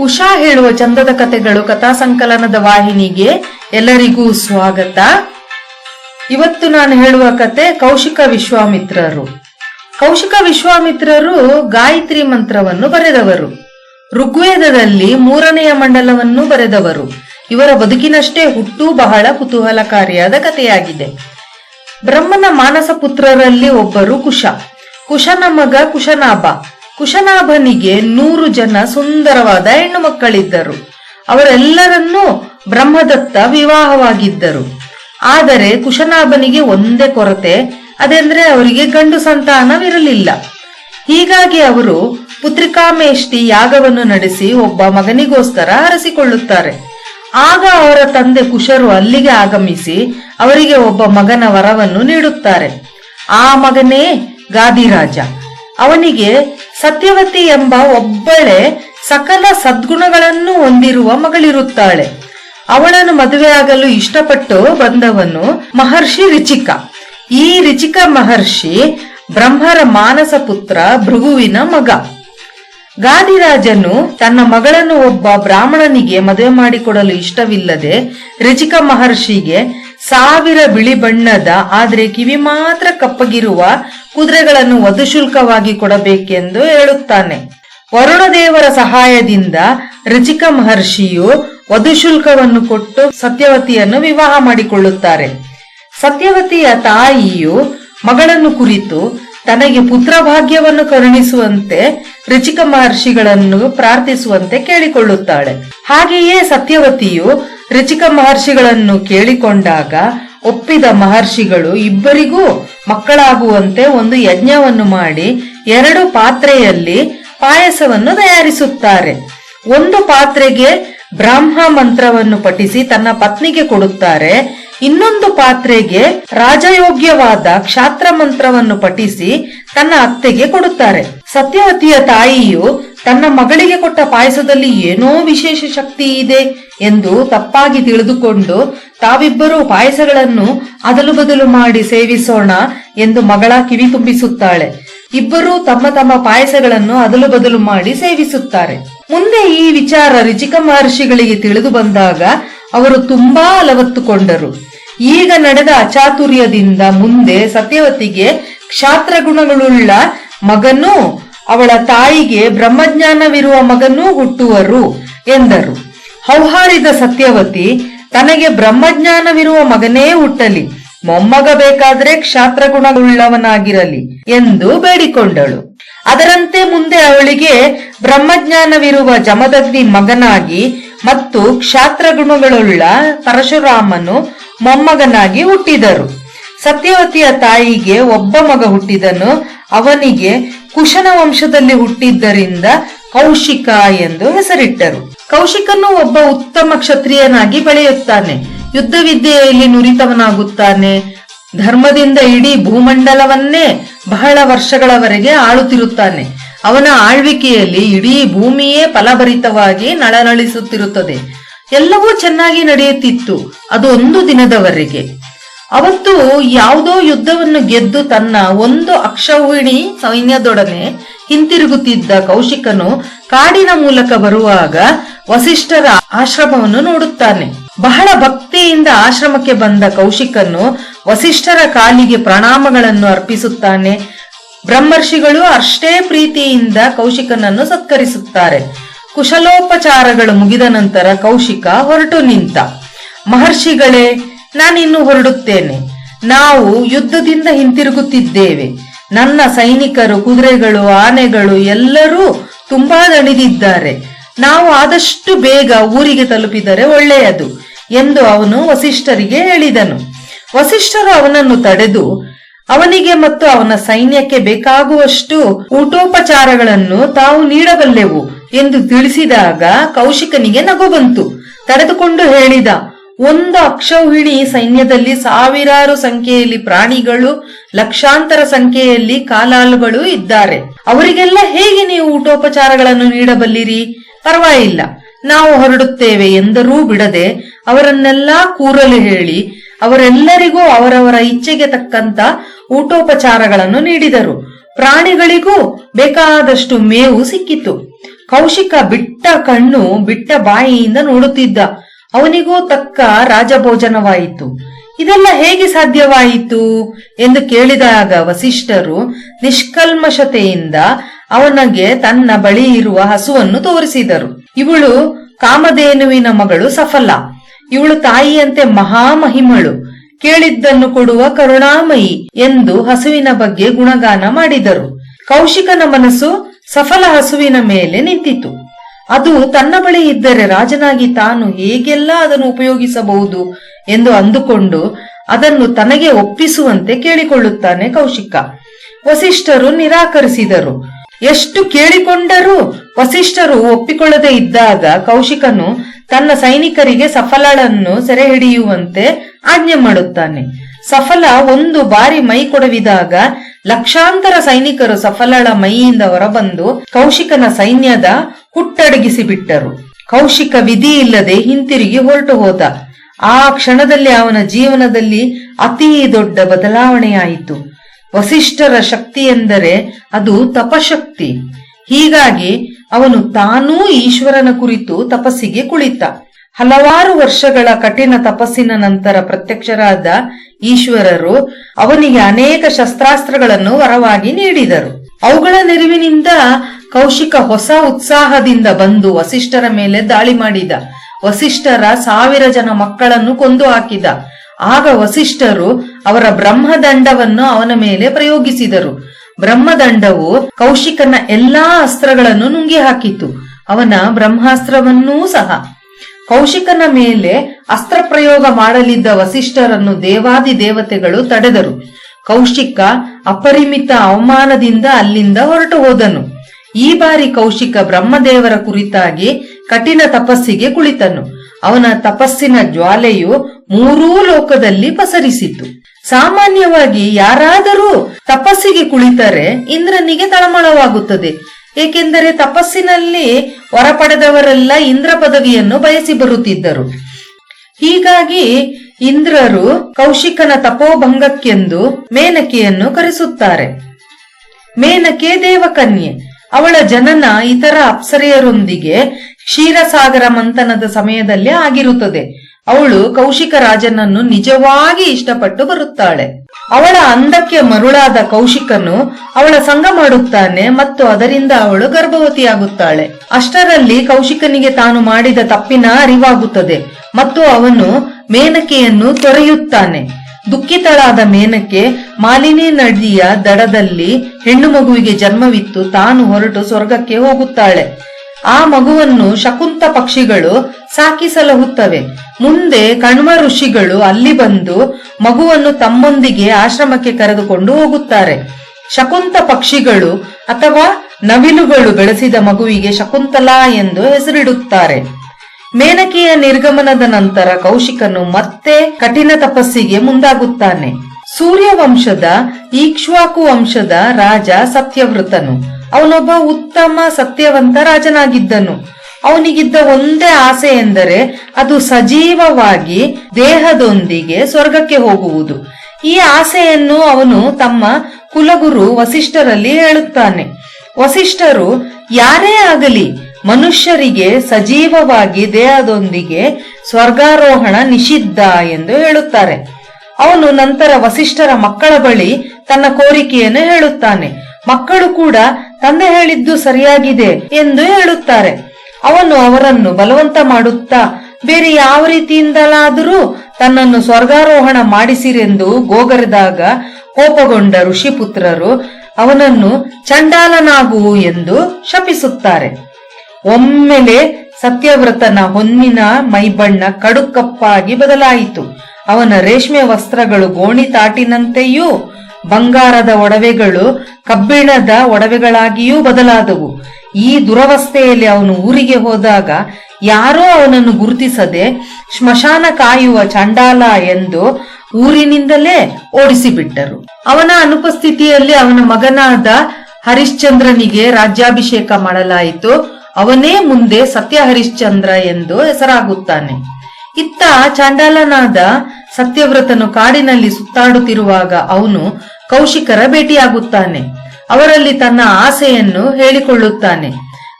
ಉಷಾ ಹೇಳುವ ಚಂದದ ಕಥೆಗಳು ಕಥಾ ಸಂಕಲನದ ವಾಹಿನಿಗೆ ಎಲ್ಲರಿಗೂ ಸ್ವಾಗತ. ಇವತ್ತು ನಾನು ಹೇಳುವ ಕತೆ ಕೌಶಿಕ ವಿಶ್ವಾಮಿತ್ರರು. ಕೌಶಿಕ ವಿಶ್ವಾಮಿತ್ರರು ಗಾಯತ್ರಿ ಮಂತ್ರವನ್ನು ಬರೆದವರು. ಋಗ್ವೇದದಲ್ಲಿ ಮೂರನೆಯ ಮಂಡಲವನ್ನು ಬರೆದವರು. ಇವರ ಬದುಕಿನಷ್ಟೇ ಹುಟ್ಟು ಬಹಳ ಕುತೂಹಲಕಾರಿಯಾದ ಕಥೆಯಾಗಿದೆ. ಬ್ರಹ್ಮನ ಮಾನಸ ಪುತ್ರರಲ್ಲಿ ಒಬ್ಬರು ಕುಶ. ಕುಶನ ಮಗ ಕುಶನಾಭ. ಕುಶನಾಭನಿಗೆ ನೂರು ಜನ ಸುಂದರವಾದ ಹೆಣ್ಣು ಮಕ್ಕಳಿದ್ದರು. ಅವರೆಲ್ಲರನ್ನೂ ಬ್ರಹ್ಮದತ್ತ ವಿವಾಹವಾಗಿದ್ದರು. ಆದರೆ ಕುಶನಾಭನಿಗೆ ಒಂದೇ ಕೊರತೆ, ಅದೆಂದ್ರೆ ಅವರಿಗೆ ಗಂಡು ಸಂತಾನವಿರಲಿಲ್ಲ. ಹೀಗಾಗಿ ಅವರು ಪುತ್ರಿಕಾಮೇಷ್ಟಿ ಯಾಗವನ್ನು ನಡೆಸಿ ಒಬ್ಬ ಮಗನಿಗೋಸ್ಕರ ಹರಸಿಕೊಳ್ಳುತ್ತಾರೆ. ಆಗ ಅವರ ತಂದೆ ಕುಶರು ಅಲ್ಲಿಗೆ ಆಗಮಿಸಿ ಅವರಿಗೆ ಒಬ್ಬ ಮಗನ ವರವನ್ನು ನೀಡುತ್ತಾರೆ. ಆ ಮಗನೇ ಗಾದಿರಾಜ. ಅವನಿಗೆ ಸತ್ಯವತಿ ಎಂಬ ಒಬ್ಬಳೆ ಸಕಲ ಸದ್ಗುಣಗಳನ್ನು ಹೊಂದಿರುವ ಮಗಳಿರುತ್ತಾಳೆ. ಅವಳನ್ನು ಮದುವೆಯಾಗಲು ಇಷ್ಟಪಟ್ಟು ಬಂದವನು ಮಹರ್ಷಿ ರಿಚಿಕ. ಈ ರಿಚಿಕ ಮಹರ್ಷಿ ಬ್ರಹ್ಮರ ಮಾನಸ ಪುತ್ರ ಭೃಗುವಿನ ಮಗ. ಗಾದಿರಾಜನು ತನ್ನ ಮಗಳನ್ನು ಒಬ್ಬ ಬ್ರಾಹ್ಮಣನಿಗೆ ಮದುವೆ ಮಾಡಿಕೊಡಲು ಇಷ್ಟವಿಲ್ಲದೆ ರಿಚಿಕ ಮಹರ್ಷಿಗೆ ಸಾವಿರ ಬಿಳಿ ಬಣ್ಣದ, ಆದರೆ ಕಿವಿ ಮಾತ್ರ ಕಪ್ಪಗಿರುವ ಕುದುರೆಗಳನ್ನು ವಧುಶುಲ್ಕವಾಗಿ ಕೊಡಬೇಕೆಂದು ಹೇಳುತ್ತಾನೆ. ವರುಣದೇವರ ಸಹಾಯದಿಂದ ರಿಚಿಕ ಮಹರ್ಷಿಯು ವಧುಶುಲ್ಕವನ್ನು ಕೊಟ್ಟು ಸತ್ಯವತಿಯನ್ನು ವಿವಾಹ ಮಾಡಿಕೊಳ್ಳುತ್ತಾರೆ. ಸತ್ಯವತಿಯ ತಾಯಿಯು ಮಗಳನ್ನು ಕುರಿತು ತನಗೆ ಪುತ್ರ ಭಾಗ್ಯವನ್ನು ಕರುಣಿಸುವಂತೆ ರಿಚಿಕ ಮಹರ್ಷಿಗಳನ್ನು ಪ್ರಾರ್ಥಿಸುವಂತೆ ಕೇಳಿಕೊಳ್ಳುತ್ತಾಳೆ. ಹಾಗೆಯೇ ಸತ್ಯವತಿಯು ರಿಚಿಕ ಮಹರ್ಷಿಗಳನ್ನು ಕೇಳಿಕೊಂಡಾಗ ಒಪ್ಪಿದ ಮಹರ್ಷಿಗಳು ಇಬ್ಬರಿಗೂ ಮಕ್ಕಳಾಗುವಂತೆ ಒಂದು ಯಜ್ಞವನ್ನು ಮಾಡಿ ಎರಡು ಪಾತ್ರೆಯಲ್ಲಿ ಪಾಯಸವನ್ನು ತಯಾರಿಸುತ್ತಾರೆ. ಒಂದು ಪಾತ್ರೆಗೆ ಬ್ರಾಹ್ಮ ಮಂತ್ರವನ್ನು ಪಠಿಸಿ ತನ್ನ ಪತ್ನಿಗೆ ಕೊಡುತ್ತಾರೆ. ಇನ್ನೊಂದು ಪಾತ್ರೆಗೆ ರಾಜಯೋಗ್ಯವಾದ ಕ್ಷಾತ್ರ ಮಂತ್ರವನ್ನು ಪಠಿಸಿ ತನ್ನ ಅತ್ತೆಗೆ ಕೊಡುತ್ತಾರೆ. ಸತ್ಯವತಿಯ ತಾಯಿಯು ತನ್ನ ಮಗಳಿಗೆ ಕೊಟ್ಟ ಪಾಯಸದಲ್ಲಿ ಏನೋ ವಿಶೇಷ ಶಕ್ತಿ ಇದೆ ಎಂದು ತಪ್ಪಾಗಿ ತಿಳಿದುಕೊಂಡು ತಾವಿಬ್ಬರೂ ಪಾಯಸಗಳನ್ನು ಅದಲು ಬದಲು ಮಾಡಿ ಸೇವಿಸೋಣ ಎಂದು ಮಗಳ ಕಿವಿ ತುಂಬಿಸುತ್ತಾಳೆ. ಇಬ್ಬರೂ ತಮ್ಮ ತಮ್ಮ ಪಾಯಸಗಳನ್ನು ಅದಲು ಬದಲು ಮಾಡಿ ಸೇವಿಸುತ್ತಾರೆ. ಮುಂದೆ ಈ ವಿಚಾರ ರಿಚಿಕ ಮಹರ್ಷಿಗಳಿಗೆ ತಿಳಿದು ಬಂದಾಗ ಅವರು ತುಂಬಾ ಅಲವತ್ತುಕೊಂಡರು. ಈಗ ನಡೆದ ಅಚಾತುರ್ಯದಿಂದ ಮುಂದೆ ಸತ್ಯವತಿಗೆ ಕ್ಷಾತ್ರ ಗುಣಗಳುಳ್ಳ ಮಗನೂ ಅವಳ ತಾಯಿಗೆ ಬ್ರಹ್ಮಜ್ಞಾನವಿರುವ ಮಗನೂ ಹುಟ್ಟುವರು ಎಂದರು. ಹೌಹಾರಿದ ಸತ್ಯವತಿ ತನಗೆ ಬ್ರಹ್ಮಜ್ಞಾನವಿರುವ ಮಗನೇ ಹುಟ್ಟಲಿ. ಮೊಮ್ಮಗ ಬೇಕಾದ್ರೆ ಕ್ಷಾತ್ರ ಗುಣವುಳ್ಳವನಾಗಿರಲಿ ಎಂದು ಬೇಡಿಕೊಂಡಳು. ಅದರಂತೆ ಮುಂದೆ ಅವಳಿಗೆ ಬ್ರಹ್ಮಜ್ಞಾನವಿರುವ ಜಮದಗ್ನಿ ಮಗನಾಗಿ ಮತ್ತು ಕ್ಷಾತ್ರ ಗುಣಗಳುಳ್ಳ ಪರಶುರಾಮನು ಮೊಮ್ಮಗನಾಗಿ ಹುಟ್ಟಿದರು. ಸತ್ಯವತಿಯ ತಾಯಿಗೆ ಒಬ್ಬ ಮಗ ಹುಟ್ಟಿದನು. ಅವನಿಗೆ ಕುಶನ ವಂಶದಲ್ಲಿ ಹುಟ್ಟಿದ್ದರಿಂದ ಕೌಶಿಕ ಎಂದು ಹೆಸರಿಟ್ಟರು. ಕೌಶಿಕನು ಒಬ್ಬ ಉತ್ತಮ ಕ್ಷತ್ರಿಯನಾಗಿ ಬೆಳೆಯುತ್ತಾನೆ. ಯುದ್ಧ ವಿದ್ಯೆಯಲ್ಲಿ ನುರಿತವನಾಗುತ್ತಾನೆ. ಧರ್ಮದಿಂದ ಇಡೀ ಭೂಮಂಡಲವನ್ನೇ ಬಹಳ ವರ್ಷಗಳವರೆಗೆ ಆಳುತ್ತಿರುತ್ತಾನೆ. ಅವನ ಆಳ್ವಿಕೆಯಲ್ಲಿ ಇಡೀ ಭೂಮಿಯೇ ಫಲಭರಿತವಾಗಿ ನಳನಳಿಸುತ್ತಿರುತ್ತದೆ. ಎಲ್ಲವೂ ಚೆನ್ನಾಗಿ ನಡೆಯುತ್ತಿತ್ತು ಅದು ಒಂದು ದಿನದವರೆಗೆ. ಅವತ್ತು ಯಾವುದೋ ಯುದ್ಧವನ್ನು ಗೆದ್ದು ತನ್ನ ಒಂದು ಅಕ್ಷೌಹಿಣಿ ಸೈನ್ಯದೊಡನೆ ಹಿಂತಿರುಗುತ್ತಿದ್ದ ಕೌಶಿಕನು ಕಾಡಿನ ಮೂಲಕ ಬರುವಾಗ ವಸಿಷ್ಠರ ಆಶ್ರಮವನ್ನು ನೋಡುತ್ತಾನೆ. ಬಹಳ ಭಕ್ತಿಯಿಂದ ಆಶ್ರಮಕ್ಕೆ ಬಂದ ಕೌಶಿಕನು ವಸಿಷ್ಠರ ಕಾಲಿಗೆ ಪ್ರಣಾಮಗಳನ್ನು ಅರ್ಪಿಸುತ್ತಾನೆ. ಬ್ರಹ್ಮರ್ಷಿಗಳು ಅಷ್ಟೇ ಪ್ರೀತಿಯಿಂದ ಕೌಶಿಕನನ್ನು ಸತ್ಕರಿಸುತ್ತಾರೆ. ಕುಶಲೋಪಚಾರಗಳು ಮುಗಿದ ನಂತರ ಕೌಶಿಕ ಹೊರಟು ನಿಂತ. ಮಹರ್ಷಿಗಳೇ, ನಾನಿನ್ನು ಹೊರಡುತ್ತೇನೆ. ನಾವು ಯುದ್ಧದಿಂದ ಹಿಂತಿರುಗುತ್ತಿದ್ದೇವೆ. ನನ್ನ ಸೈನಿಕರು, ಕುದುರೆಗಳು, ಆನೆಗಳು ಎಲ್ಲರೂ ತುಂಬಾ ದಣಿದಿದ್ದಾರೆ. ನಾವು ಆದಷ್ಟು ಬೇಗ ಊರಿಗೆ ತಲುಪಿದರೆ ಒಳ್ಳೆಯದು ಎಂದು ಅವನು ವಸಿಷ್ಠರಿಗೆ ಹೇಳಿದನು. ವಸಿಷ್ಠರು ಅವನನ್ನು ತಡೆದು ಅವನಿಗೆ ಮತ್ತು ಅವನ ಸೈನ್ಯಕ್ಕೆ ಬೇಕಾಗುವಷ್ಟು ಊಟೋಪಚಾರಗಳನ್ನು ತಾವು ನೀಡಬಲ್ಲೆವು ಎಂದು ತಿಳಿಸಿದಾಗ ಕೌಶಿಕನಿಗೆ ನಗು ಬಂತು. ತಡೆದುಕೊಂಡು ಹೇಳಿದ, ಒಂದು ಅಕ್ಷೌಹಿಣಿ ಸೈನ್ಯದಲ್ಲಿ ಸಾವಿರಾರು ಸಂಖ್ಯೆಯಲ್ಲಿ ಪ್ರಾಣಿಗಳು, ಲಕ್ಷಾಂತರ ಸಂಖ್ಯೆಯಲ್ಲಿ ಕಾಲಾಳುಗಳು ಇದ್ದಾರೆ. ಅವರಿಗೆಲ್ಲ ಹೇಗೆ ನೀವು ಊಟೋಪಚಾರಗಳನ್ನು ನೀಡಬಲ್ಲಿರಿ? ಪರವಾಗಿಲ್ಲ. ನಾವು ಹೊರಡುತ್ತೇವೆ ಎಂದರೂ ಬಿಡದೆ ಅವರನ್ನೆಲ್ಲಾ ಕೂರಲು ಹೇಳಿ ಅವರೆಲ್ಲರಿಗೂ ಅವರವರ ಇಚ್ಛೆಗೆ ತಕ್ಕಂತ ಊಟೋಪಚಾರಗಳನ್ನು ನೀಡಿದರು. ಪ್ರಾಣಿಗಳಿಗೂ ಬೇಕಾದಷ್ಟು ಮೇವು ಸಿಕ್ಕಿತು. ಕೌಶಿಕ ಬಿಟ್ಟ ಕಣ್ಣು ಬಿಟ್ಟ ಬಾಯಿಯಿಂದ ನೋಡುತ್ತಿದ್ದ. ಅವನಿಗೂ ತಕ್ಕ ರಾಜಭೋಜನವಾಯಿತು. ಇದೆಲ್ಲ ಹೇಗೆ ಸಾಧ್ಯವಾಯಿತು ಎಂದು ಕೇಳಿದಾಗ ವಸಿಷ್ಠರು ನಿಷ್ಕಲ್ಮಶತೆಯಿಂದ ಅವನಿಗೆ ತನ್ನ ಬಳಿ ಇರುವ ಹಸುವನ್ನು ತೋರಿಸಿದರು. ಇವಳು ಕಾಮಧೇನುವಿನ ಮಗಳು ಸಫಲ. ಇವಳು ತಾಯಿಯಂತೆ ಮಹಾಮಹಿಮಳು. ಕೇಳಿದ್ದನ್ನು ಕೊಡುವ ಕರುಣಾಮಯಿ ಎಂದು ಹಸುವಿನ ಬಗ್ಗೆ ಗುಣಗಾನ ಮಾಡಿದರು. ಕೌಶಿಕನ ಮನಸ್ಸು ಸಫಲ ಹಸುವಿನ ಮೇಲೆ ನಿಂತಿತು ಅದು ತನ್ನ ಬಳಿ ಇದ್ದರೆ ರಾಜನಾಗಿ ತಾನು ಹೇಗೆಲ್ಲ ಅದನ್ನು ಉಪಯೋಗಿಸಬಹುದು ಎಂದು ಅಂದುಕೊಂಡು ಅದನ್ನು ತನಗೆ ಒಪ್ಪಿಸುವಂತೆ ಕೇಳಿಕೊಳ್ಳುತ್ತಾನೆ ಕೌಶಿಕ. ವಸಿಷ್ಠರು ನಿರಾಕರಿಸಿದರು. ಎಷ್ಟು ಕೇಳಿಕೊಂಡರೂ ವಸಿಷ್ಠರು ಒಪ್ಪಿಕೊಳ್ಳದೆ ಇದ್ದಾಗ ಕೌಶಿಕನು ತನ್ನ ಸೈನಿಕರಿಗೆ ಸಫಲಳನ್ನು ಸೆರೆ ಹಿಡಿಯುವಂತೆ ಆಜ್ಞೆ ಮಾಡುತ್ತಾನೆ. ಸಫಲ ಒಂದು ಬಾರಿ ಮೈ ಕೊಡವಿದಾಗ ಲಕ್ಷಾಂತರ ಸೈನಿಕರು ಸಫಲಳ ಮೈಯಿಂದ ಹೊರಬಂದು ಕೌಶಿಕನ ಸೈನ್ಯದ ಹುಟ್ಟಡಗಿಸಿ ಬಿಟ್ಟರು ಕೌಶಿಕ ವಿಧಿ ಇಲ್ಲದೆ ಹಿಂತಿರುಗಿ ಹೊರಟು ಹೋದ. ಆ ಕ್ಷಣದಲ್ಲಿ ಅವನ ಜೀವನದಲ್ಲಿ ಅತಿ ದೊಡ್ಡ ಬದಲಾವಣೆಯಾಯಿತು. ವಸಿಷ್ಠರ ಶಕ್ತಿ ಎಂದರೆ ಅದು ತಪಶಕ್ತಿ. ಹೀಗಾಗಿ ಅವನು ತಾನೂ ಈಶ್ವರನ ಕುರಿತು ತಪಸ್ಸಿಗೆ ಕುಳಿತ. ಹಲವಾರು ವರ್ಷಗಳ ಕಠಿಣ ತಪಸ್ಸಿನ ನಂತರ ಪ್ರತ್ಯಕ್ಷರಾದ ಈಶ್ವರರು ಅವನಿಗೆ ಅನೇಕ ಶಸ್ತ್ರಾಸ್ತ್ರಗಳನ್ನು ವರವಾಗಿ ನೀಡಿದರು. ಅವುಗಳ ನೆರವಿನಿಂದ ಕೌಶಿಕ ಹೊಸ ಉತ್ಸಾಹದಿಂದ ಬಂದು ವಸಿಷ್ಠರ ಮೇಲೆ ದಾಳಿ ಮಾಡಿದ. ವಸಿಷ್ಠರ ಸಾವಿರ ಜನ ಮಕ್ಕಳನ್ನು ಕೊಂದು ಹಾಕಿದ. ಆಗ ವಸಿಷ್ಠರು ಅವರ ಬ್ರಹ್ಮದಂಡವನ್ನು ಅವನ ಮೇಲೆ ಪ್ರಯೋಗಿಸಿದರು. ಬ್ರಹ್ಮದಂಡವು ಕೌಶಿಕನ ಎಲ್ಲಾ ಅಸ್ತ್ರಗಳನ್ನು ನುಂಗಿ ಹಾಕಿತು. ಅವನ ಬ್ರಹ್ಮಾಸ್ತ್ರವನ್ನೂ ಸಹ. ಕೌಶಿಕನ ಮೇಲೆ ಅಸ್ತ್ರ ಪ್ರಯೋಗ ಮಾಡಲಿದ್ದ ವಸಿಷ್ಠರನ್ನು ದೇವಾದಿ ದೇವತೆಗಳು ತಡೆದರು. ಕೌಶಿಕ ಅಪರಿಮಿತ ಅವಮಾನದಿಂದ ಅಲ್ಲಿಂದ ಹೊರಟು ಹೋದನು. ಈ ಬಾರಿ ಕೌಶಿಕ ಬ್ರಹ್ಮದೇವರ ಕುರಿತಾಗಿ ಕಠಿಣ ತಪಸ್ಸಿಗೆ ಕುಳಿತನು. ಅವನ ತಪಸ್ಸಿನ ಜ್ವಾಲೆಯು ಮೂರೂ ಲೋಕದಲ್ಲಿ ಪಸರಿಸಿತು. ಸಾಮಾನ್ಯವಾಗಿ ಯಾರಾದರೂ ತಪಸ್ಸಿಗೆ ಕುಳಿತರೆ ಇಂದ್ರನಿಗೆ ತಳಮಳವಾಗುತ್ತದೆ. ಏಕೆಂದರೆ ತಪಸ್ಸಿನಲ್ಲಿ ಹೊರಪಡೆದವರೆಲ್ಲ ಇಂದ್ರ ಪದವಿಯನ್ನು ಬಯಸಿ ಬರುತ್ತಿದ್ದರು. ಹೀಗಾಗಿ ಇಂದ್ರರು ಕೌಶಿಕನ ತಪೋಭಂಗಕ್ಕೆಂದು ಮೇನಕೆಯನ್ನು ಕರೆಸುತ್ತಾರೆ. ಮೇನಕೆ ದೇವಕನ್ಯೆ, ಅವಳ ಜನನ ಇತರ ಅಪ್ಸರೆಯರೊಂದಿಗೆ ಕ್ಷೀರಸಾಗರ ಮಂಥನದ ಸಮಯದಲ್ಲಿ ಆಗಿರುತ್ತದೆ. ಅವಳು ಕೌಶಿಕ ರಾಜನನ್ನು ನಿಜವಾಗಿ ಇಷ್ಟಪಟ್ಟು ಬರುತ್ತಾಳೆ. ಅವಳ ಅಂದಕ್ಕೆ ಮರುಳಾದ ಕೌಶಿಕನು ಅವಳ ಸಂಘ ಮಾಡುತ್ತಾನೆ ಮತ್ತು ಅದರಿಂದ ಅವಳು ಗರ್ಭವತಿಯಾಗುತ್ತಾಳೆ. ಅಷ್ಟರಲ್ಲಿ ಕೌಶಿಕನಿಗೆ ತಾನು ಮಾಡಿದ ತಪ್ಪಿನ ಅರಿವಾಗುತ್ತದೆ ಮತ್ತು ಅವನು ಮೇನಕೆಯನ್ನು ತೊರೆಯುತ್ತಾನೆ. ದುಃಖಿತಳಾದ ಮೇನಕೆ ಮಾಲಿನಿ ನದಿಯ ದಡದಲ್ಲಿ ಹೆಣ್ಣು ಮಗುವಿಗೆ ಜನ್ಮವಿತ್ತು. ತಾನು ಹೊರಟು ಸ್ವರ್ಗಕ್ಕೆ ಹೋಗುತ್ತಾಳೆ. ಆ ಮಗುವನ್ನು ಶಕುಂತ ಪಕ್ಷಿಗಳು ಸಾಕಿಸಲಹುತ್ತವೆ. ಮುಂದೆ ಕಣ್ಮ ಋಷಿಗಳು ಅಲ್ಲಿ ಬಂದು ಮಗುವನ್ನು ತಮ್ಮೊಂದಿಗೆ ಆಶ್ರಮಕ್ಕೆ ಕರೆದುಕೊಂಡು ಹೋಗುತ್ತಾರೆ. ಶಕುಂತ ಪಕ್ಷಿಗಳು ಅಥವಾ ನವಿಲುಗಳು ಬೆಳೆಸಿದ ಮಗುವಿಗೆ ಶಕುಂತಲಾ ಎಂದು ಹೆಸರಿಡುತ್ತಾರೆ. ಮೇನಕೆಯ ನಿರ್ಗಮನದ ನಂತರ ಕೌಶಿಕನು ಮತ್ತೆ ಕಠಿಣ ತಪಸ್ಸಿಗೆ ಮುಂದಾಗುತ್ತಾನೆ. ಸೂರ್ಯವಂಶದ ಈಕ್ಷ್ವಾಕು ವಂಶದ ರಾಜ ಸತ್ಯವೃತನು ಅವನೊಬ್ಬ ಉತ್ತಮ ಸತ್ಯವಂತ ರಾಜನಾಗಿದ್ದನು. ಅವನಿಗಿದ್ದ ಒಂದೇ ಆಸೆ ಎಂದರೆ ಅದು ಸಜೀವವಾಗಿ ದೇಹದೊಂದಿಗೆ ಸ್ವರ್ಗಕ್ಕೆ ಹೋಗುವುದು. ಈ ಆಸೆಯನ್ನು ಅವನು ತಮ್ಮ ಕುಲಗುರು ವಸಿಷ್ಠರಲ್ಲಿ ಹೇಳುತ್ತಾನೆ. ವಸಿಷ್ಠರು, ಯಾರೇ ಆಗಲಿ ಮನುಷ್ಯರಿಗೆ ಸಜೀವವಾಗಿ ದೇಹದೊಂದಿಗೆ ಸ್ವರ್ಗಾರೋಹಣ ನಿಷಿದ್ಧ ಎಂದು ಹೇಳುತ್ತಾರೆ. ಅವನು ನಂತರ ವಸಿಷ್ಠರ ಮಕ್ಕಳ ಬಳಿ ತನ್ನ ಕೋರಿಕೆಯನ್ನು ಹೇಳುತ್ತಾನೆ. ಮಕ್ಕಳು ಕೂಡ ತಂದೆ ಹೇಳಿದ್ದು ಸರಿಯಾಗಿದೆ ಎಂದು ಹೇಳುತ್ತಾರೆ. ಅವನು ಅವರನ್ನು ಬಲವಂತ ಮಾಡುತ್ತಾ, ಬೇರೆ ಯಾವ ರೀತಿಯಿಂದಲಾದರೂ ತನ್ನನ್ನು ಸ್ವರ್ಗಾರೋಹಣ ಮಾಡಿಸಿರೆಂದು ಗೋಗರೆದಾಗ ಕೋಪಗೊಂಡ ಋಷಿಪುತ್ರರು ಅವನನ್ನು ಚಂಡಾಲನಾಗುವು ಎಂದು ಶಪಿಸುತ್ತಾರೆ. ಒಮ್ಮೆಲೆ ಸತ್ಯವ್ರತನ ಹೊನ್ನಿನ ಮೈಬಣ್ಣ ಕಡುಕಪ್ಪಾಗಿ ಬದಲಾಯಿತು. ಅವನ ರೇಷ್ಮೆ ವಸ್ತ್ರಗಳು ಗೋಣಿ ತಾಟಿನಂತೆಯೂ, ಬಂಗಾರದ ಒಡವೆಗಳು ಕಬ್ಬಿಣದ ಒಡವೆಗಳಾಗಿಯೂ ಬದಲಾದವು. ಈ ದುರವಸ್ಥೆಯಲ್ಲಿ ಅವನು ಊರಿಗೆ ಹೋದಾಗ ಯಾರೋ ಅವನನ್ನು ಗುರುತಿಸದೆ ಸ್ಮಶಾನ ಕಾಯುವ ಚಂಡಾಲ ಎಂದು ಊರಿನಿಂದಲೇ ಓಡಿಸಿಬಿಟ್ಟರು. ಅವನ ಅನುಪಸ್ಥಿತಿಯಲ್ಲಿ ಅವನ ಮಗನಾದ ಹರಿಶ್ಚಂದ್ರನಿಗೆ ರಾಜ್ಯಾಭಿಷೇಕ ಮಾಡಲಾಯಿತು. ಅವನೇ ಮುಂದೆ ಸತ್ಯ ಹರಿಶ್ಚಂದ್ರ ಎಂದು ಹೆಸರಾಗುತ್ತಾನೆ. ಇತ್ತ ಚಾಂಡಾಲನಾದ ಸತ್ಯವ್ರತನು ಕಾಡಿನಲ್ಲಿ ಸುತ್ತಾಡುತ್ತಿರುವಾಗ ಅವನು ಕೌಶಿಕರ ಭೇಟಿಯಾಗುತ್ತಾನೆ. ಅವರಲ್ಲಿ ತನ್ನ ಆಸೆಯನ್ನು ಹೇಳಿಕೊಳ್ಳುತ್ತಾನೆ.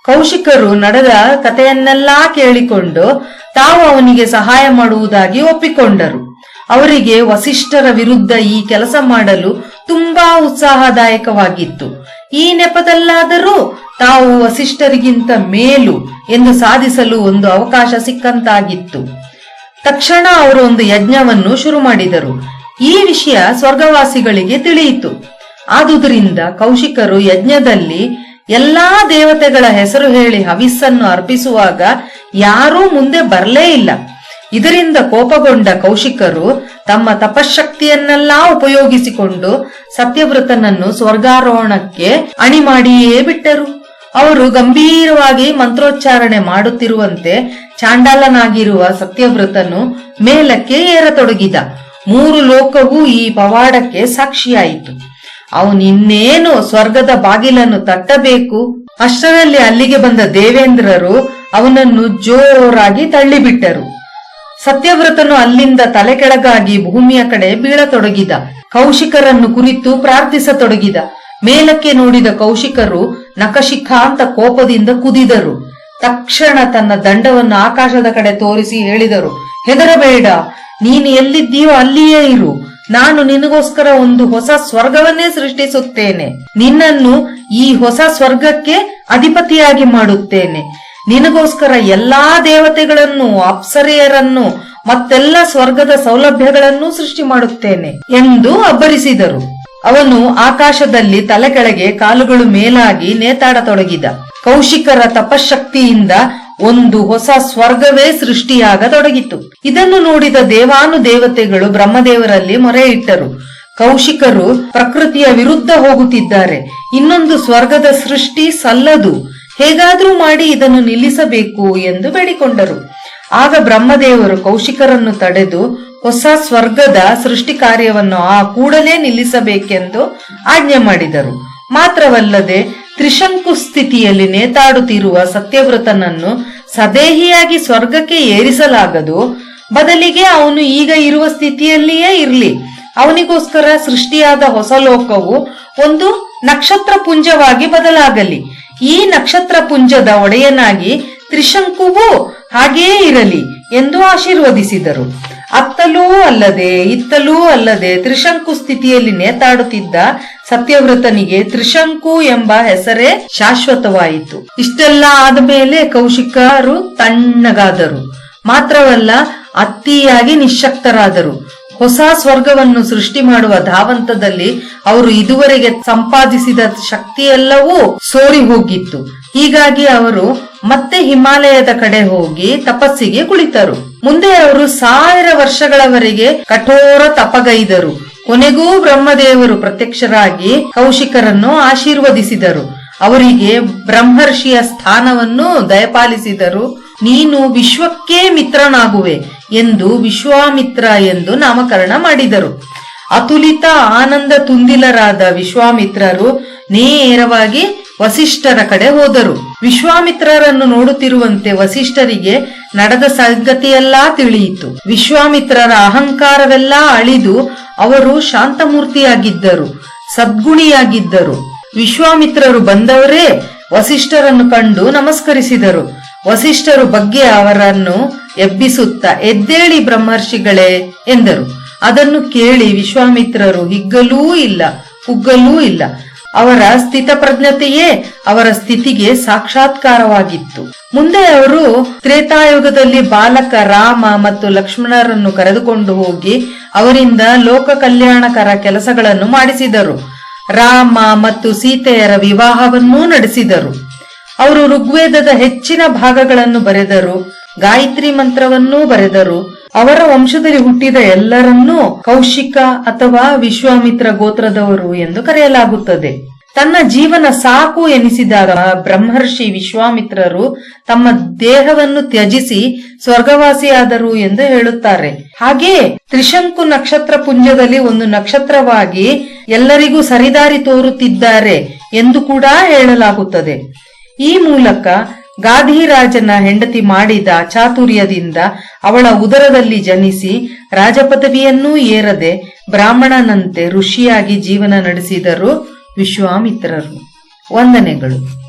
ಕೌಶಿಕರು ನಡೆದ ಕಥೆಯನ್ನೆಲ್ಲಾ ಕೇಳಿಕೊಂಡು ತಾವು ಅವನಿಗೆ ಸಹಾಯ ಮಾಡುವುದಾಗಿ ಒಪ್ಪಿಕೊಂಡರು. ಅವರಿಗೆ ವಸಿಷ್ಠರ ವಿರುದ್ಧ ಈ ಕೆಲಸ ಮಾಡಲು ತುಂಬಾ ಉತ್ಸಾಹದಾಯಕವಾಗಿತ್ತು. ಈ ನೆಪದಲ್ಲಾದರೂ ತಾವು ವಸಿಷ್ಠರಿಗಿಂತ ಮೇಲು ಎಂದು ಸಾಧಿಸಲು ಒಂದು ಅವಕಾಶ ಸಿಕ್ಕಂತಾಗಿತ್ತು. ತಕ್ಷಣ ಅವರು ಒಂದು ಯಜ್ಞವನ್ನು ಶುರು ಮಾಡಿದರು. ಈ ವಿಷಯ ಸ್ವರ್ಗವಾಸಿಗಳಿಗೆ ತಿಳಿಯಿತು. ಆದುದರಿಂದ ಕೌಶಿಕರು ಯಜ್ಞದಲ್ಲಿ ಎಲ್ಲಾ ದೇವತೆಗಳ ಹೆಸರು ಹೇಳಿ ಹವಿಸ್ಸನ್ನು ಅರ್ಪಿಸುವಾಗ ಯಾರೂ ಮುಂದೆ ಬರಲೇ ಇಲ್ಲ. ಇದರಿಂದ ಕೋಪಗೊಂಡ ಕೌಶಿಕರು ತಮ್ಮ ತಪಶಕ್ತಿಯನ್ನೆಲ್ಲಾ ಉಪಯೋಗಿಸಿಕೊಂಡು ಸತ್ಯವ್ರತನನ್ನು ಸ್ವರ್ಗಾರೋಹಣಕ್ಕೆ ಅಣಿ ಮಾಡಿಯೇ ಬಿಟ್ಟರು. ಅವರು ಗಂಭೀರವಾಗಿ ಮಂತ್ರೋಚ್ಚಾರಣೆ ಮಾಡುತ್ತಿರುವಂತೆ ಚಾಂಡಾಲನಾಗಿರುವ ಸತ್ಯವ್ರತನು ಮೇಲಕ್ಕೆ ಏರತೊಡಗಿದ. ಮೂರು ಲೋಕವೂ ಈ ಪವಾಡಕ್ಕೆ ಸಾಕ್ಷಿಯಾಯಿತು. ಅವನಿನ್ನೇನು ಸ್ವರ್ಗದ ಬಾಗಿಲನ್ನು ತಟ್ಟಬೇಕು? ಅಷ್ಟರಲ್ಲಿ ಅಲ್ಲಿಗೆ ಬಂದ ದೇವೇಂದ್ರರು ಅವನನ್ನು ಜೋರಾಗಿ ತಳ್ಳಿಬಿಟ್ಟರು. ಸತ್ಯವ್ರತನು ಅಲ್ಲಿಂದ ತಲೆ ಕೆಳಗಾಗಿ ಭೂಮಿಯ ಕಡೆ ಬೀಳತೊಡಗಿದ. ಕೌಶಿಕರನ್ನು ಕುರಿತು ಪ್ರಾರ್ಥಿಸತೊಡಗಿದ. ಮೇಲಕ್ಕೆ ನೋಡಿದ ಕೌಶಿಕರು ನಖಶಿಖಾಂತ ಕೋಪದಿಂದ ಕುದಿದರು. ತಕ್ಷಣ ತನ್ನ ದಂಡವನ್ನು ಆಕಾಶದ ಕಡೆ ತೋರಿಸಿ ಹೇಳಿದರು, ಹೆದರಬೇಡ, ನೀನು ಎಲ್ಲಿದ್ದೀಯೋ ಅಲ್ಲಿಯೇ ಇರು. ನಾನು ನಿನಗೋಸ್ಕರ ಒಂದು ಹೊಸ ಸ್ವರ್ಗವನ್ನೇ ಸೃಷ್ಟಿಸುತ್ತೇನೆ. ನಿನ್ನನ್ನು ಈ ಹೊಸ ಸ್ವರ್ಗಕ್ಕೆ ಅಧಿಪತಿಯಾಗಿ ಮಾಡುತ್ತೇನೆ. ನಿನಗೋಸ್ಕರ ಎಲ್ಲಾ ದೇವತೆಗಳನ್ನು, ಅಪ್ಸರೆಯರನ್ನು, ಮತ್ತೆಲ್ಲ ಸ್ವರ್ಗದ ಸೌಲಭ್ಯಗಳನ್ನು ಸೃಷ್ಟಿ ಮಾಡುತ್ತೇನೆ ಎಂದು ಅಬ್ಬರಿಸಿದರು. ಅವನು ಆಕಾಶದಲ್ಲಿ ತಲೆ ಕೆಳಗೆ ಕಾಲುಗಳು ಮೇಲಾಗಿ ನೇತಾಡತೊಡಗಿದ. ಕೌಶಿಕರ ತಪಶಕ್ತಿಯಿಂದ ಒಂದು ಹೊಸ ಸ್ವರ್ಗವೇ ಸೃಷ್ಟಿಯಾಗತೊಡಗಿತು. ಇದನ್ನು ನೋಡಿದ ದೇವಾನು ದೇವತೆಗಳು ಬ್ರಹ್ಮದೇವರಲ್ಲಿ ಮೊರೆ ಇಟ್ಟರು ಕೌಶಿಕರು ಪ್ರಕೃತಿಯ ವಿರುದ್ಧ ಹೋಗುತ್ತಿದ್ದಾರೆ. ಇನ್ನೊಂದು ಸ್ವರ್ಗದ ಸೃಷ್ಟಿ ಸಲ್ಲದು. ಹೇಗಾದ್ರೂ ಮಾಡಿ ಇದನ್ನು ನಿಲ್ಲಿಸಬೇಕು ಎಂದು ಬೇಡಿಕೊಂಡರು. ಆಗ ಬ್ರಹ್ಮದೇವರು ಕೌಶಿಕರನ್ನು ತಡೆದು ಹೊಸ ಸ್ವರ್ಗದ ಸೃಷ್ಟಿ ಕಾರ್ಯವನ್ನು ಆ ಕೂಡಲೇ ನಿಲ್ಲಿಸಬೇಕೆಂದು ಆಜ್ಞೆ ಮಾಡಿದರು. ಮಾತ್ರವಲ್ಲದೆ ತ್ರಿಶಂಕು ಸ್ಥಿತಿಯಲ್ಲಿ ನೇತಾಡುತ್ತಿರುವ ಸತ್ಯವ್ರತನನ್ನು ಸದೇಹಿಯಾಗಿ ಸ್ವರ್ಗಕ್ಕೆ ಏರಿಸಲಾಗದು. ಬದಲಿಗೆ ಅವನು ಈಗ ಇರುವ ಸ್ಥಿತಿಯಲ್ಲಿಯೇ ಇರಲಿ. ಅವನಿಗೋಸ್ಕರ ಸೃಷ್ಟಿಯಾದ ಹೊಸ ಲೋಕವು ಒಂದು ನಕ್ಷತ್ರ ಪುಂಜವಾಗಿ ಬದಲಾಗಲಿ. ಈ ನಕ್ಷತ್ರ ಪುಂಜದ ಒಡೆಯನಾಗಿ ತ್ರಿಶಂಕುವು ಹಾಗೆಯೇ ಇರಲಿ ಎಂದು ಆಶೀರ್ವದಿಸಿದರು. ಅತ್ತಲೂ ಅಲ್ಲದೆ ಇತ್ತಲೂ ಅಲ್ಲದೆ ತ್ರಿಶಂಕು ಸ್ಥಿತಿಯಲ್ಲಿ ನೇತಾಡುತ್ತಿದ್ದ ಸತ್ಯವ್ರತನಿಗೆ ತ್ರಿಶಂಕು ಎಂಬ ಹೆಸರೇ ಶಾಶ್ವತವಾಯಿತು. ಇಷ್ಟೆಲ್ಲ ಆದ ಮೇಲೆ ಕೌಶಿಕರು ತಣ್ಣಗಾದರು. ಮಾತ್ರವಲ್ಲ ಅತಿಯಾಗಿ ನಿಶಕ್ತರಾದರು ಹೊಸ ಸ್ವರ್ಗವನ್ನು ಸೃಷ್ಟಿ ಮಾಡುವ ಧಾವಂತದಲ್ಲಿ ಅವರು ಇದುವರೆಗೆ ಸಂಪಾದಿಸಿದ ಶಕ್ತಿಯೆಲ್ಲವೂ ಸೋರಿ ಹೋಗಿತ್ತು. ಹೀಗಾಗಿ ಅವರು ಮತ್ತೆ ಹಿಮಾಲಯದ ಕಡೆ ಹೋಗಿ ತಪಸ್ಸಿಗೆ ಕುಳಿತರು. ಮುಂದೆ ಅವರು ಸಾವಿರ ವರ್ಷಗಳವರೆಗೆ ಕಠೋರ ತಪಗೈದರು. ಕೊನೆಗೂ ಬ್ರಹ್ಮದೇವರು ಪ್ರತ್ಯಕ್ಷರಾಗಿ ಕೌಶಿಕರನ್ನು ಆಶೀರ್ವದಿಸಿದರು. ಅವರಿಗೆ ಬ್ರಹ್ಮರ್ಷಿಯ ಸ್ಥಾನವನ್ನು ದಯಪಾಲಿಸಿದರು. ನೀನು ವಿಶ್ವಕ್ಕೇ ಮಿತ್ರನಾಗುವೆ. ಎಂದು ವಿಶ್ವಾಮಿತ್ರ ಎಂದು ನಾಮಕರಣ ಮಾಡಿದರು. ಅತುಲಿತ ಆನಂದ ತುಂದಿಲರಾದ ವಿಶ್ವಾಮಿತ್ರರು ನೇರವಾಗಿ ವಸಿಷ್ಠರ ಕಡೆ ಹೋದರು. ವಿಶ್ವಾಮಿತ್ರರನ್ನು ನೋಡುತ್ತಿರುವಂತೆ ವಸಿಷ್ಠರಿಗೆ ನಡೆದ ಸಂಗತಿಯೆಲ್ಲಾ ತಿಳಿಯಿತು. ವಿಶ್ವಾಮಿತ್ರರ ಅಹಂಕಾರವೆಲ್ಲಾ ಅಳಿದು ಅವರು ಶಾಂತಮೂರ್ತಿಯಾಗಿದ್ದರು, ಸದ್ಗುಣಿಯಾಗಿದ್ದರು. ವಿಶ್ವಾಮಿತ್ರರು ಬಂದವರೇ ವಸಿಷ್ಠರನ್ನು ಕಂಡು ನಮಸ್ಕರಿಸಿದರು. ವಸಿಷ್ಠರು ಬಗ್ಗೆ ಅವರನ್ನು ಎಬ್ಬಿಸುತ್ತಾ, ಎದ್ದೇಳಿ ಬ್ರಹ್ಮರ್ಷಿಗಳೇ ಎಂದರು. ಅದನ್ನು ಕೇಳಿ ವಿಶ್ವಾಮಿತ್ರರು, ಹಿಗ್ಗಲೂ ಇಲ್ಲ, ಕುಗ್ಗಲೂ ಇಲ್ಲ. ಅವರ ಸ್ಥಿತಪ್ರಜ್ಞತೆಯೇ ಅವರ ಸ್ಥಿತಿಗೆ ಸಾಕ್ಷಾತ್ಕಾರವಾಗಿತ್ತು. ಮುಂದೆ ಅವರು ತ್ರೇತಾಯುಗದಲ್ಲಿ ಬಾಲಕ ರಾಮ ಮತ್ತು ಲಕ್ಷ್ಮಣರನ್ನು ಕರೆದುಕೊಂಡು ಹೋಗಿ ಅವರಿಂದ ಲೋಕ ಕಲ್ಯಾಣಕರ ಕೆಲಸಗಳನ್ನು ಮಾಡಿಸಿದರು. ರಾಮ ಮತ್ತು ಸೀತೆಯರ ವಿವಾಹವನ್ನೂ ನಡೆಸಿದರು. ಅವರು ಋಗ್ವೇದದ ಹೆಚ್ಚಿನ ಭಾಗಗಳನ್ನು ಬರೆದರು. ಗಾಯತ್ರಿ ಮಂತ್ರವನ್ನೂ ಬರೆದರು. ಅವರ ವಂಶದಲ್ಲಿ ಹುಟ್ಟಿದ ಎಲ್ಲರನ್ನೂ ಕೌಶಿಕ ಅಥವಾ ವಿಶ್ವಾಮಿತ್ರ ಗೋತ್ರದವರು ಎಂದು ಕರೆಯಲಾಗುತ್ತದೆ. ತನ್ನ ಜೀವನ ಸಾಕು ಎನಿಸಿದಾಗ ಬ್ರಹ್ಮರ್ಷಿ ವಿಶ್ವಾಮಿತ್ರರು ತಮ್ಮ ದೇಹವನ್ನು ತ್ಯಜಿಸಿ ಸ್ವರ್ಗವಾಸಿಯಾದರು ಎಂದು ಹೇಳುತ್ತಾರೆ. ಹಾಗೆಯೇ ತ್ರಿಶಂಕು ನಕ್ಷತ್ರ ಪುಂಜದಲ್ಲಿ ಒಂದು ನಕ್ಷತ್ರವಾಗಿ ಎಲ್ಲರಿಗೂ ಸರಿದಾರಿ ತೋರುತ್ತಿದ್ದಾರೆ ಎಂದು ಕೂಡ ಹೇಳಲಾಗುತ್ತದೆ. ಈ ಮೂಲಕ ಗಾಧಿರಾಜನ ಹೆಂಡತಿ ಮಾಡಿದ ಚಾತುರ್ಯದಿಂದ ಅವಳ ಉದರದಲ್ಲಿ ಜನಿಸಿ ರಾಜಪದವಿಯನ್ನೂ ಏರದೆ ಬ್ರಾಹ್ಮಣನಂತೆ ಋಷಿಯಾಗಿ ಜೀವನ ನಡೆಸಿದರು ವಿಶ್ವಾಮಿತ್ರರು. ವಂದನೆಗಳು.